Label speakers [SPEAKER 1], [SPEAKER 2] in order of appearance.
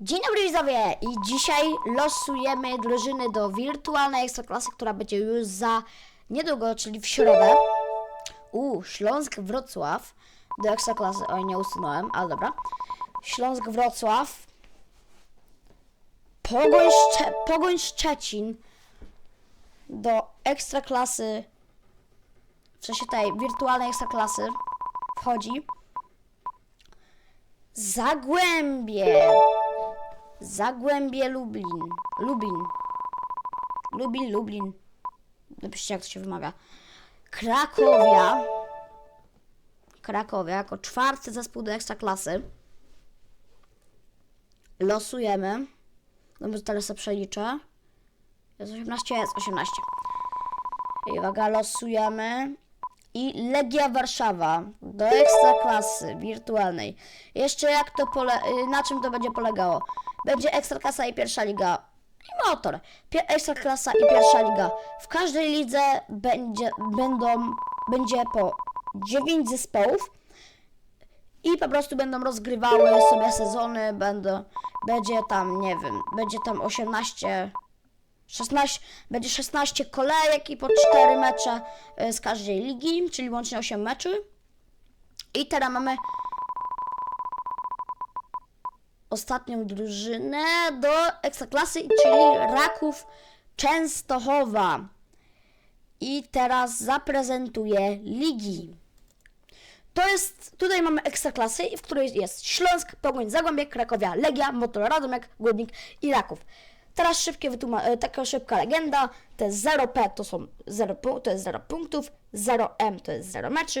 [SPEAKER 1] Dzień dobry widzowie i dzisiaj losujemy drużyny do wirtualnej ekstraklasy, która będzie już za niedługo, czyli w środę. U, Śląsk Wrocław do ekstraklasy. Oj, nie usunąłem, ale dobra. Śląsk Wrocław. Pogoń, Szcze Pogoń Szczecin do ekstraklasy. W sensie tej wirtualnej ekstraklasy wchodzi. Zagłębie. Zagłębie Lublin. Lubin. Lubin, Lublin. Napiszcie, jak to się wymaga. Krakowia. Krakowia jako czwarty zespół do ekstraklasy. Losujemy. No bo teraz sobie przeliczę. Jest 18, jest 18. I uwaga, losujemy. I Legia Warszawa do ekstraklasy wirtualnej. Jeszcze jak to pole, y, na czym to będzie polegało? Będzie ekstraklasa i pierwsza liga. I motor. Pie- ekstraklasa i pierwsza liga. W każdej lidze będzie, będą, będzie po 9 zespołów i po prostu będą rozgrywały sobie sezony, będą, będzie tam, nie wiem, będzie tam 18 16, będzie 16 kolejek i po 4 mecze y, z każdej ligi, czyli łącznie 8 meczy. I teraz mamy ostatnią drużynę do ekstraklasy, czyli Raków Częstochowa. I teraz zaprezentuję ligi. To jest, tutaj mamy ekstraklasy, w której jest Śląsk, Pogoń, Zagłębie, Krakowia, Legia, Motor, Radomek, Górnik i Raków. Teraz szybkie wytłuma- e, taka szybka legenda, jest 0P to są 0, pu- to jest 0 punktów, 0M to jest 0 meczy,